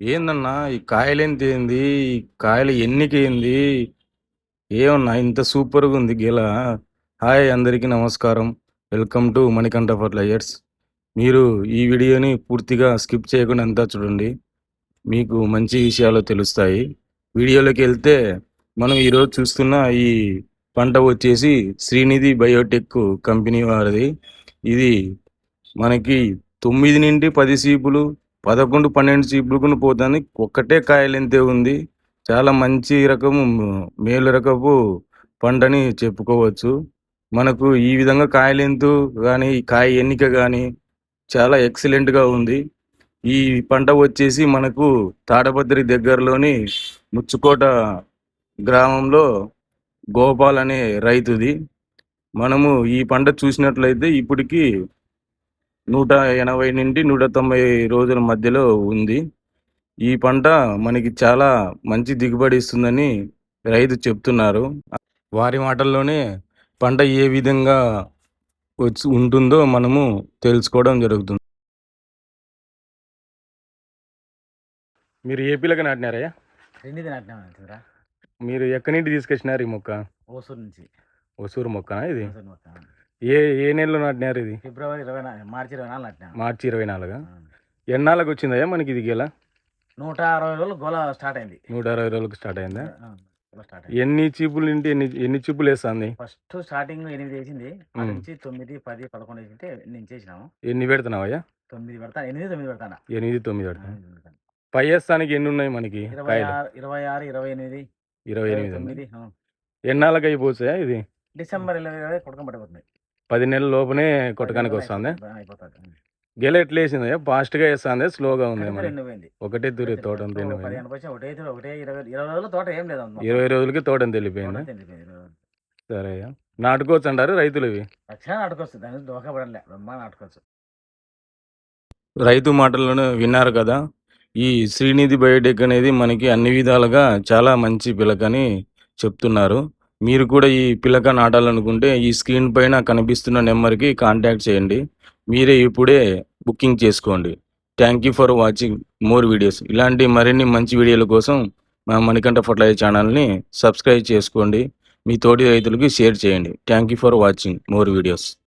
ఏందన్నా ఈ కాయలేంత ఏంది ఈ కాయలు ఎన్నికేంది ఏమన్నా ఇంత సూపర్గా ఉంది గెల. హాయ్ అందరికీ నమస్కారం. Welcome to Manikanta fertilisers. మీరు ఈ వీడియోని పూర్తిగా స్కిప్ చేయకుండా అంతా చూడండి. మీకు మంచి విషయాలు తెలుస్తాయి. వీడియోలోకి వెళ్తే మనం ఈరోజు చూస్తున్న ఈ పంట వచ్చేసి శ్రీనిధి బయోటెక్ కంపెనీ వారిది. ఇది మనకి తొమ్మిది నుండి పది సీపులు పదకొండు పన్నెండు సీపులకు పోతాను ఒక్కటే కాయలెంతే ఉంది? చాలా మంచి రకము మేలు రకపు పంటని చెప్పుకోవచ్చు. మనకు ఈ విధంగా కాయలెంతు కానీ ఈ కాయ ఎన్నిక కానీ చాలా ఎక్సలెంట్గా ఉంది. ఈ పంట వచ్చేసి మనకు తాడపత్రి దగ్గరలోని ముచ్చుకోట గ్రామంలో గోపాల్ అనే రైతుది. మనము ఈ పంట చూసినట్లయితే ఇప్పటికీ నూట ఎనభై నుండి నూట తొంభై రోజుల మధ్యలో ఉంది. ఈ పంట మనకి చాలా మంచి దిగుబడి ఇస్తుందని రైతు చెప్తున్నారు. వారి మాటల్లోనే పంట ఏ విధంగా వచ్చి ఉంటుందో మనము తెలుసుకోవడం జరుగుతుంది. మీరు ఏపీలోకి నాటినారయ్యా రెండుది నాటినామంటారా మీరు ఎక్కడి నుండి తీసుకొచ్చినారు ఈ మొక్క? ఓసూరు నుంచి. ఒసూరు మొక్కనా ఇది? ఓసూరు మొక్క ఏ ఏ నెలలో నాటినారు ఇది? ఫిబ్రవరి ఇరవై నాలుగు మార్చి ఇరవై నాలుగు నాటినాం. మార్చి ఇరవై నాలుగా? ఎన్నాళ్ళకి వచ్చిందయ్యా మనకి ఇది గెల? నూట అరవై రోజులు గోల స్టార్ట్ అయింది. నూట అరవై రోజులకు స్టార్ట్ అయిందా? ఎన్ని చీపులు నుండి ఎన్ని ఎన్ని చీపులు వేస్తుంది? ఫస్ట్ స్టార్టింగ్ ఎనిమిది వేసింది. నుంచి తొమ్మిది పది పదకొండు వేసింటే నేను చేసినాము. ఎన్ని పెడుతున్నావయ్యా తొమ్మిది పెడతాను ఎనిమిది తొమ్మిది పెడతాను? ఎనిమిది తొమ్మిది పెడతాను. పై వేస్తానికి ఎన్ని ఉన్నాయి మనకి? ఇరవై ఆరు ఇరవై ఆరు ఇరవై ఎనిమిది ఇరవై ఎనిమిది. ఎన్నాళ్ళకి అయిపోతాయా ఇది? డిసెంబర్ ఇరవై ఇరవై కొడకం పడిపోతుంది. పది నెలల లోపునే కొట్టడానికి వస్తుంది? గెల ఎట్లా వేసిందయ్యా ఫాస్ట్గా వేస్తుంది స్లోగా ఉంది మరి. ఒకటే తూరి తోట ఇరవై రోజులకి తోట తెలిపోయింది. సరే నాటుకోవచ్చు. అంటారు రైతులు ఇవి రైతు మాటలను విన్నారు కదా? ఈ శ్రీనిధి బయోటెక్ అనేది మనకి అన్ని విధాలుగా చాలా మంచి పిలకని చెప్తున్నారు. మీరు కూడా ఈ పిలక నాటాలనుకుంటే ఈ స్క్రీన్ పైన కనిపిస్తున్న నెంబర్కి కాంటాక్ట్ చేయండి. మీరే ఇప్పుడే బుకింగ్ చేసుకోండి. Thank you for watching more videos. ఇలాంటి మరిన్ని మంచి వీడియోల కోసం మా మణికంఠ ఫర్టిలైజర్ ఛానల్ని సబ్స్క్రైబ్ చేసుకోండి. మీ తోటి రైతులకి షేర్ చేయండి. Thank you for watching more videos.